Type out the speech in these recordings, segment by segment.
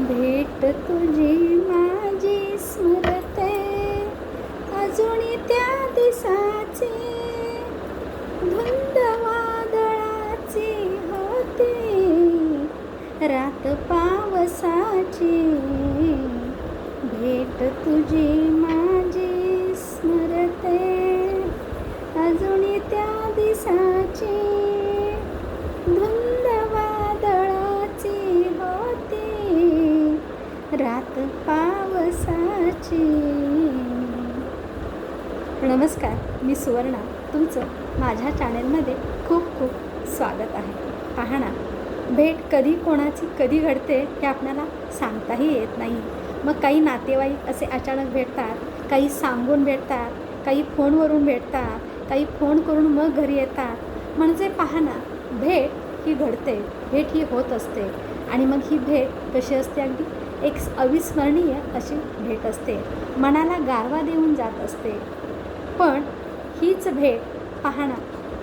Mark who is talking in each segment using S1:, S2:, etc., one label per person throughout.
S1: भेट तुझी माझी स्मरते. अजून त्या दिसाची धुंद वादळाची होती. रात पावसाची भेट तुझी माझी स्मरते. अजून त्या दिसाची धुंद रात पावसाची. नमस्कार मी सुवर्णा. तुमचं माझ्या चॅनेलमध्ये खूप खूप स्वागत आहे. पहा ना भेट कधी कोणाची कधी घडते हे आपल्याला सांगताही येत नाही. मग काही नातेवाईक असे अचानक भेटतात काही सांगून भेटतात काही फोनवरून भेटतात काही फोन करून मग घरी येतात. म्हणजे पहा ना भेट ही घडते भेट ही होत असते. आणि मग ही भेट कशी असते अगदी? एक अविस्मरणीय अशी भेट असते. मनाला गारवा देऊन जात असते. पण हीच भेट पाहणं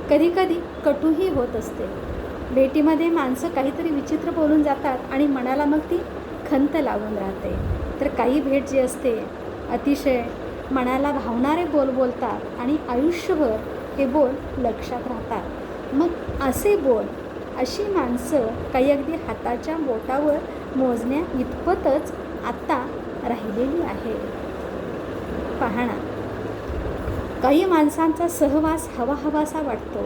S1: कधीकधी कटूही होत असते. भेटीमध्ये माणसं काहीतरी विचित्र बोलून जातात आणि मनाला मग ती खंत लागून राहते. तर काही भेट जी असते अतिशय मनाला भावणारे बोल बोलतात आणि आयुष्यभर हे बोल लक्षात राहतात. मग असे बोल अशी माणसं काही अगदी हाताच्या बोटावर मोजण्या इतपतच आत्ता राहिलेली आहे. पाहणा. काही माणसांचा सहवास हवा हवासा वाटतो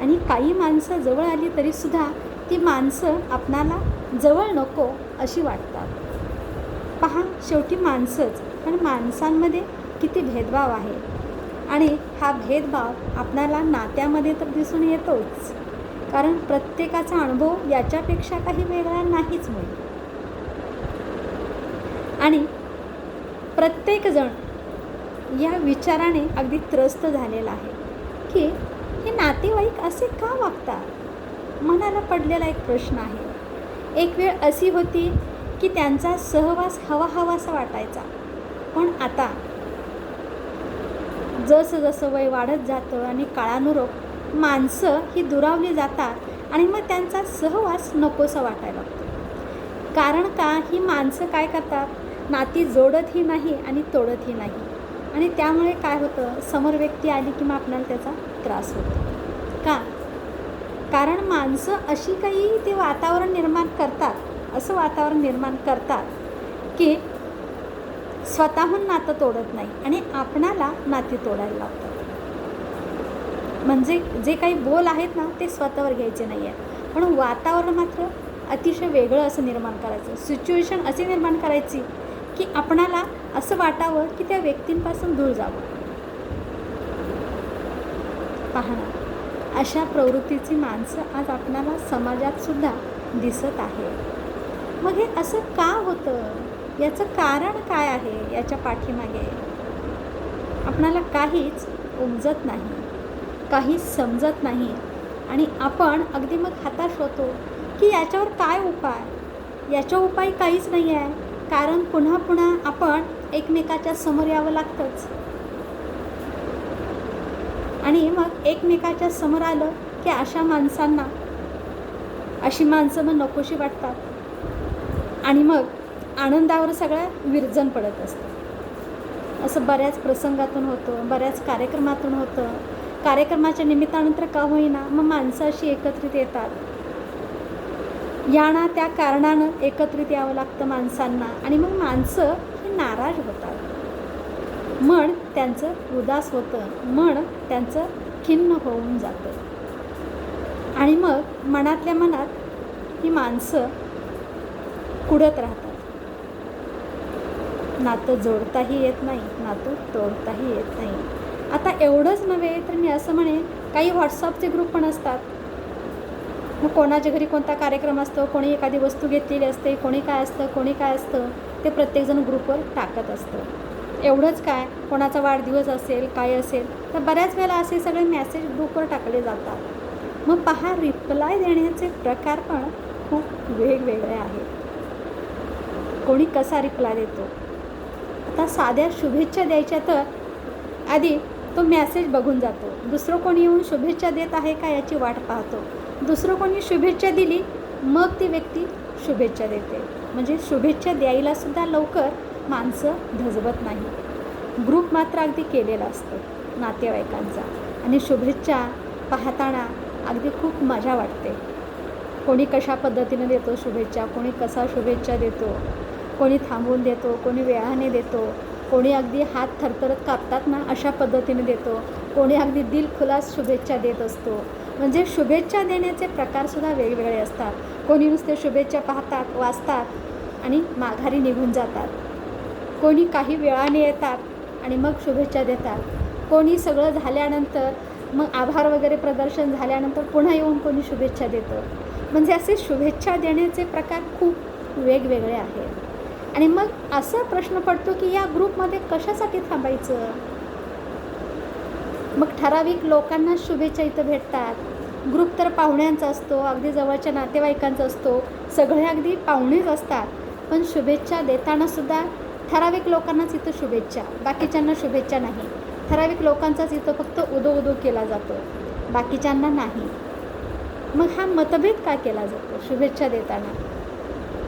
S1: आणि काही माणसं जवळ आली तरीसुद्धा ती माणसं आपणाला जवळ नको अशी वाटतात. पहा शेवटी माणसंच पण माणसांमध्ये किती भेदभाव आहे. आणि हा भेदभाव आपणाला नात्यामध्ये तर दिसून येतोच. कारण प्रत्येकाचा अनुभव याच्यापेक्षा काही वेगळा नाहीच मिळेल आणि प्रत्येकजण या विचाराने अगदी त्रस्त झालेला आहे की हे नातेवाईक असे का वागतात? मनाला पडलेला एक प्रश्न आहे. एक वेळ अशी होती की त्यांचा सहवास हवा हवासा वाटायचा. पण आता जसं जसं वय वाढत जातं आणि काळानुरूप माणसं ही दुरावली जातात आणि मग त्यांचा सहवास नकोसा वाटायला लागतो. कारण का? ही माणसं काय करतात? नाती जोडतही नाही आणि तोडतही नाही. आणि त्यामुळे काय होतं? समोर व्यक्ती आली की मग आपल्याला त्याचा त्रास होतो. का? कारण माणसं अशी काही ते वातावरण निर्माण करतात असं वातावरण निर्माण करतात की स्वतःहून नातं तोडत नाही आणि आपणाला नाती तोडायला लावतात. म्हणजे जे काही बोल आहेत ना ते स्वतःवर घ्यायचे नाही आहे पण वातावरण मात्र अतिशय वेगळं असं निर्माण करायचं. सिच्युएशन अशी निर्माण करायची की आपणाला असं वाटावं की त्या व्यक्तींपासून दूर जावं. पाहणं अशा प्रवृत्तीची माणसं आज आपणाला समाजातसुद्धा दिसत आहे. मग हे असं का होतं? याचं कारण काय आहे याच्या पाठीमागे? आपणाला काहीच उमजत नाही काहीच समजत नाही आणि आपण अगदी मग हताश होतो की याच्यावर काय उपाय? याच्या उपाय काहीच नाही आहे कारण पुन्हा पुन्हा आपण एकमेकाच्या समोर यावं लागतंच. आणि मग एकमेकाच्या समोर आलं की अशा माणसांना अशी माणसं मग नकोशी वाटतात. आणि मग आनंदावर सगळं विरजन पडत असतं असं बऱ्याच प्रसंगातून होतं बऱ्याच कार्यक्रमातून होतं. कार्यक्रमाच्या निमित्तानंतर का होईना मग माणसं अशी एकत्रित येतात. या ना त्या कारणानं एकत्रित यावं लागतं माणसांना. आणि मग माणसं ही नाराज होतात. मन त्यांचं उदास होतं. मन त्यांचं खिन्न होऊन जातं. आणि मग मनातल्या मनात ही माणसं कुडत राहतात. नातं जोडताही येत नाही नातं तोडताही येत नाही. आता एवढंच नव्हे तर मी असं म्हणे काही व्हॉट्सअपचे ग्रुप पण असतात. मग कोणाच्या घरी कोणता कार्यक्रम असतो कोणी एखादी वस्तू घेतलेली असते कोणी काय असतं कोणी काय असतं ते प्रत्येकजण ग्रुपवर टाकत असतं. एवढंच काय कोणाचा वाढदिवस असेल काय असेल तर बऱ्याच वेळेला असे सगळे मेसेज ग्रुपवर टाकले जातात. मग पहा रिप्लाय देण्याचे प्रकार पण खूप वेगवेगळे आहेत. कोणी कसा रिप्लाय देतो? आता साध्या शुभेच्छा द्यायच्या तर आधी तो मॅसेज बघून जातो. दुसरं कोणी येऊन शुभेच्छा देत आहे का याची वाट पाहतो. दुसरं कोणी शुभेच्छा दिली मग ती व्यक्ती शुभेच्छा देते. म्हणजे शुभेच्छा द्यायला सुद्धा लवकर माणसं धजवत नाही. ग्रुप मात्र अगदी केलेला असतो नातेवाईकांचा. आणि शुभेच्छा पाहताना अगदी खूप मजा वाटते. कोणी कशा पद्धतीनं देतो शुभेच्छा कोणी कसा शुभेच्छा देतो कोणी थांबून देतो कोणी वेळाने देतो कोणी अगदी हात थरथरत कापतात ना अशा पद्धतीने देतो. कोणी अगदी दिल खुलास शुभेच्छा देत असतो. म्हणजे शुभेच्छा देण्याचे प्रकारसुद्धा वेगवेगळे असतात. कोणी नुसते शुभेच्छा पाहतात वाचतात आणि माघारी निघून जातात. कोणी काही वेळाने येतात आणि मग शुभेच्छा देतात. कोणी सगळं झाल्यानंतर मग आभार वगैरे प्रदर्शन झाल्यानंतर पुन्हा येऊन कोणी शुभेच्छा देतं. म्हणजे असे शुभेच्छा देण्याचे प्रकार खूप वेगवेगळे आहेत. आणि मग असा प्रश्न पडतो की या ग्रुपमध्ये कशासाठी थांबायचं? मग ठराविक लोकांना शुभेच्छा इथं भेटतात. ग्रुप तर पाहुण्यांचा असतो अगदी जवळच्या नातेवाईकांचा असतो सगळे अगदी पाहुणेच असतात. पण शुभेच्छा देतानासुद्धा ठराविक लोकांनाच इथं शुभेच्छा बाकीच्यांना शुभेच्छा नाही. ठराविक लोकांचाच इथं फक्त उदो उदो केला जातो बाकीच्यांना नाही. मग हा मतभेद का केला जातो शुभेच्छा देताना?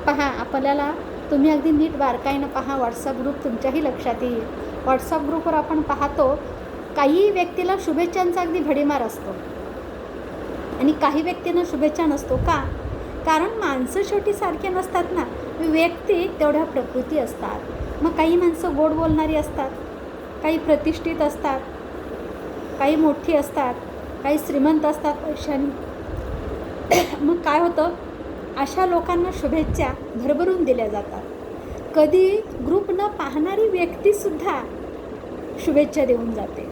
S1: पहा आपल्याला तुम्ही अगदी नीट बारकाईनं पहा व्हॉट्सअप ग्रुप तुमच्याही लक्षात येईल. व्हॉट्सअप ग्रुपवर आपण पाहतो काही व्यक्तीला शुभेच्छांचा अगदी भडीमार असतो. आणि काही व्यक्तींना शुभेच्छा नसतो का? कारण माणसं शेवटी सारखे नसतात ना. व्यक्ती तेवढ्या प्रकृती असतात. मग काही माणसं गोड बोलणारी असतात काही प्रतिष्ठित असतात काही मोठी असतात काही श्रीमंत असतात पैशांनी. मग काय होतं? अशा लोकांना शुभेच्छा भरभरून दिल्या जातात. कधी ग्रुप न पाहणारी व्यक्तीसुद्धा शुभेच्छा देऊन जाते.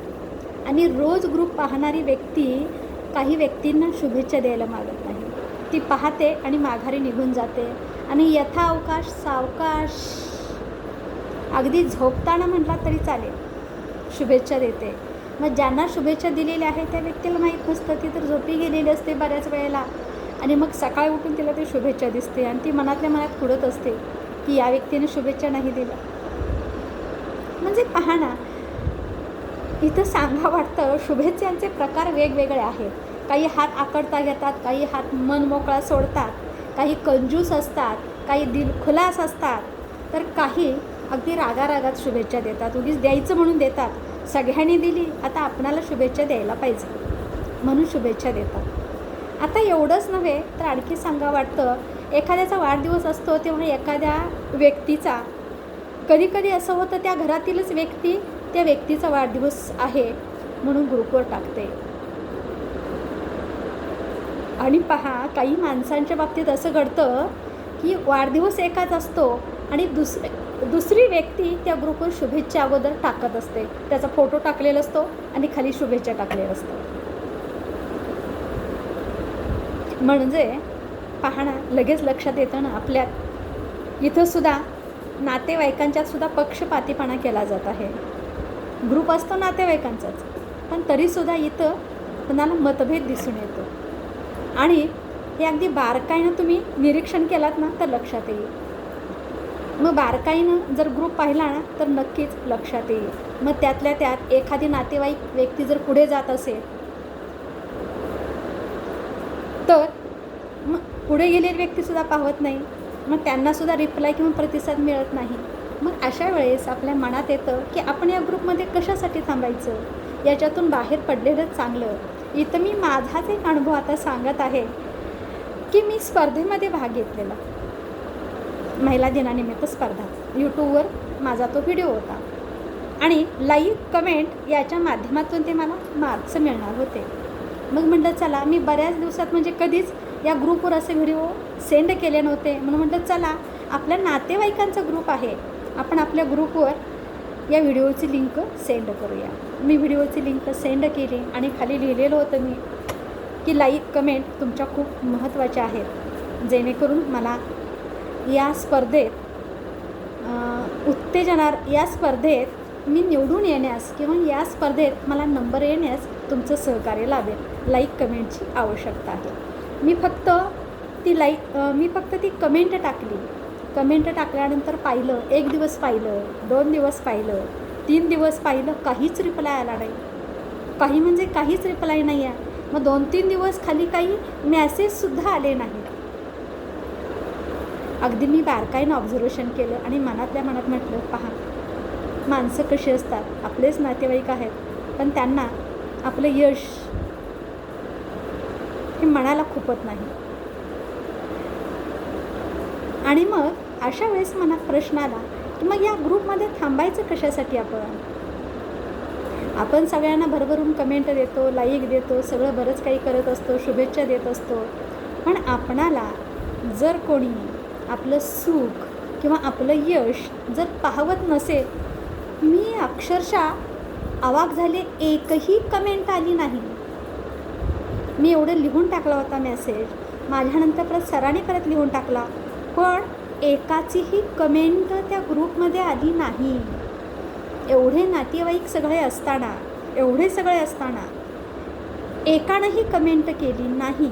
S1: आणि रोज ग्रुप पाहणारी व्यक्ती काही व्यक्तींना शुभेच्छा द्यायला मागत नाही. ती पाहते आणि माघारी निघून जाते. आणि यथावकाश सावकाश अगदी झोपताना म्हटला तरी चालेल. शुभेच्छा देते. मग ज्यांना शुभेच्छा दिलेल्या आहेत त्या व्यक्तीला माहीत नसतं. ती तर झोपी गेलेली असते बऱ्याच वेळेला. आणि मग सकाळी उठून तिला ती शुभेच्छा दिसते आणि ती मनातल्या मनात कुडत असते की या व्यक्तीने शुभेच्छा नाही दिल्या. म्हणजे पहा ना इथं सांगा वाटतं शुभेच्छांचे प्रकार वेगवेगळे आहेत. काही हात आकडता घेतात काही हात मन मोकळा सोडतात काही कंजूस असतात काही दिलखुलास असतात. तर काही अगदी रागारागात शुभेच्छा देतात उगीच द्यायचं म्हणून देतात. सगळ्यांनी दिली आता आपणाला शुभेच्छा द्यायला पाहिजे. म्हणून शुभेच्छा देतात. आता एवढंच नव्हे तर आणखी सांगा वाटतं एखाद्याचा वाढदिवस असतो तेव्हा एखाद्या व्यक्तीचा कधीकधी असं होतं त्या घरातीलच व्यक्ती त्या व्यक्तीचा वाढदिवस आहे म्हणून ग्रुपवर टाकते. आणि पहा काही माणसांच्या बाबतीत असं घडतं की वाढदिवस एकाच असतो आणि दुस दुसरी व्यक्ती त्या ग्रुपवर शुभेच्छा अगोदर टाकत असते. त्याचा फोटो टाकलेला असतो आणि खाली शुभेच्छा टाकलेलं असतं म्हणजे पाहणं लगेच लक्षात येतं ना आपल्यात इथंसुद्धा नातेवाईकांच्यात सुद्धा पक्षपातीपणा केला जात आहे. ग्रुप असतो नातेवाईकांचाच पण तरीसुद्धा इथं कुणाला मतभेद दिसून येतो. आणि हे अगदी बारकाईनं तुम्ही निरीक्षण केलात ना तर लक्षात येईल. मग बारकाईनं जर ग्रुप पाहिला ना तर नक्कीच लक्षात येईल. मग त्यातल्या त्यात एखादी नातेवाईक व्यक्ती जर पुढे जात असेल तर मग पुढे गेलेली व्यक्तीसुद्धा पाहत नाही. मग त्यांनासुद्धा रिप्लाय किंवा प्रतिसाद मिळत नाही. मग अशा वेळेस आपल्या मनात येतं की आपण या ग्रुपमध्ये कशासाठी थांबायचं? याच्यातून बाहेर पडलेलंच चांगलं. इथं मी माझाच एक अनुभव आता सांगत आहे की मी स्पर्धेमध्ये भाग घेतलेला. महिला दिनानिमित्त स्पर्धा. यूट्यूबवर माझा तो व्हिडिओ होता. आणि लाईव्ह कमेंट याच्या माध्यमातून ते मला मार्क्स मिळणार होते. मग म्हटलं चला मी बऱ्याच दिवसात म्हणजे कधीच या ग्रुपवर असे व्हिडिओ सेंड केले नव्हते. म्हणून म्हटलं चला आपल्या नातेवाईकांचा ग्रुप आहे. आपण आपल्या ग्रुपवर या व्हिडिओची लिंक सेंड करूया. मी व्हिडिओची लिंक सेंड केली आणि खाली लिहिलेलं होतं मी की लाईक कमेंट तुमच्या खूप महत्त्वाच्या आहेत. जेणेकरून मला या स्पर्धेत उत्तेजनार या स्पर्धेत मी निवडून येण्यास किंवा या स्पर्धेत मला नंबर येण्यास तुमचं सहकार्य लाभेल. लाईक कमेंटची आवश्यकता आहे. मी फक्त ती लाईक मी फक्त ती कमेंट टाकली. कमेंट टाकल्यानंतर पाहिलं एक दिवस पाहिलं दोन दिवस पाहिलं तीन दिवस पाहिलं काहीच रिप्लाय आला नाही. काही म्हणजे काहीच रिप्लाय नाही आहे मग दोन तीन दिवस खाली काही मॅसेजसुद्धा आले नाही अगदी मी बारकाईनं ऑब्झर्वेशन केलं आणि मनातल्या मनात म्हटलं पहा माणसं कशी असतात? आपलेच नातेवाईक आहेत. पण त्यांना आपलं यश हे मनाला खुपत नाही. आणि मग अशा वेळेस मनात प्रश्न आला की मग या ग्रुपमध्ये थांबायचं कशासाठी आपण? आपण सगळ्यांना भरभरून कमेंट देतो लाईक देतो सगळं बरंच काही करत असतो शुभेच्छा देत असतो. पण आपणाला जर कोणी आपलं सुख किंवा आपलं यश जर पाहवत नसेल मी अक्षरशः अवाक झाले एकही कमेंट आली नाही. मी एवढं लिहून टाकला होता मेसेज माझ्यानंतर परत सरांनी परत लिहून टाकला. पण एकाचीही कमेंट त्या ग्रुपमध्ये आली नाही. एवढे नातेवाईक सगळे असताना एवढे सगळे असताना एकानंही कमेंट केली नाही.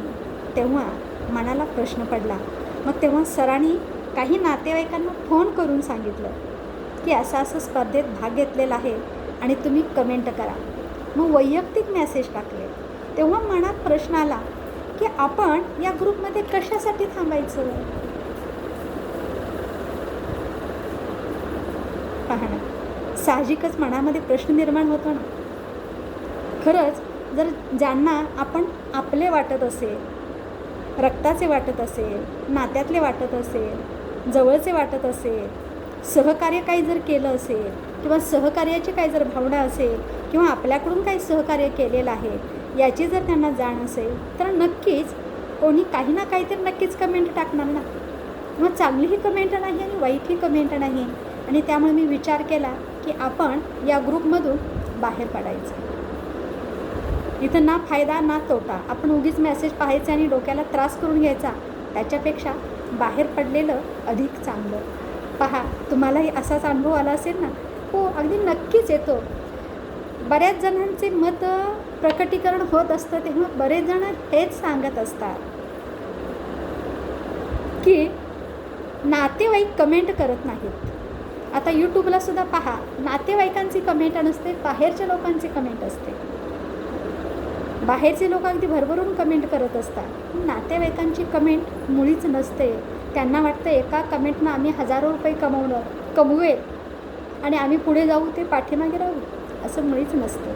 S1: तेव्हा मनाला प्रश्न पडला. मग तेव्हा सरांनी काही नातेवाईकांना फोन करून सांगितलं की असं असं स्पर्धेत भाग घेतलेला आहे. आणि तुम्ही कमेंट करा. मग वैयक्तिक मेसेज टाकले. तेव्हा मनात प्रश्न आला की आपण या ग्रुपमध्ये कशासाठी थांबायचं? पाहणं साहजिकच मनामध्ये प्रश्न निर्माण होतो ना. खरंच जर ज्यांना आपण आपले वाटत असेल रक्ताचे वाटत असेल नात्यातले वाटत असेल जवळचे वाटत असेल सहकार्य काही जर केलं असेल किंवा सहकार्याची काही जर भावना असेल किंवा आपल्याकडून काही सहकार्य केलेलं आहे याची जर त्यांना जाण असेल तर नक्कीच कोणी काही ना काहीतरी नक्कीच कमेंट टाकणार ना. मग चांगलीही कमेंट नाही आणि वाईटही कमेंट नाही. आणि त्यामुळे मी विचार केला की आपण या ग्रुपमधून बाहेर पडायचं. इथं ना फायदा ना तोटा. आपण उगीच मेसेज पाहायचा आणि डोक्याला त्रास करून घ्यायचा. त्याच्यापेक्षा बाहेर पडलेलं अधिक चांगलं. पहा तुम्हालाही असाच अनुभव आला असेल ना? हो अगदी नक्कीच येतो. बऱ्याच जणांचे मत प्रकटीकरण होत असतं तेव्हा बरेच जण हेच सांगत असतात. की नातेवाईक कमेंट करत नाहीत. आता यूट्यूबला सुद्धा पहा नातेवाईकांची कमेंट नसते बाहेरच्या लोकांची कमेंट असते. बाहेरचे लोक अगदी भरभरून कमेंट करत असतात. नातेवाईकांची कमेंट मुळीच नसते. त्यांना वाटतं एका कमेंटनं आम्ही हजारो रुपये कमवणं कमवेल. आणि आम्ही पुढे जाऊ ते पाठीमागे राहू असं मुळीच नसतं.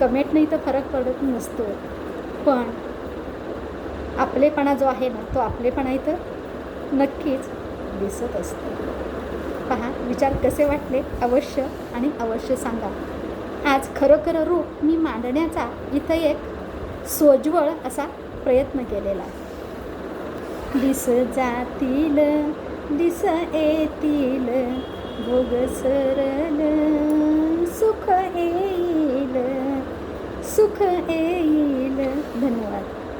S1: कमेंट नाही तर फरक पडत नसतो. पण आपलेपणा जो आहे ना तो आपलेपणा इथं नक्कीच दिसत असतो. पहा विचार कसे वाटले? अवश्य आणि अवश्य सांगा. आज खरोखर रूप मी मांडण्याचा इथं एक सोज्वळ असा प्रयत्न केलेला आहे. दिस जातील दिस येतील भोग सरल सुख येईल सुख येईल. धन्यवाद.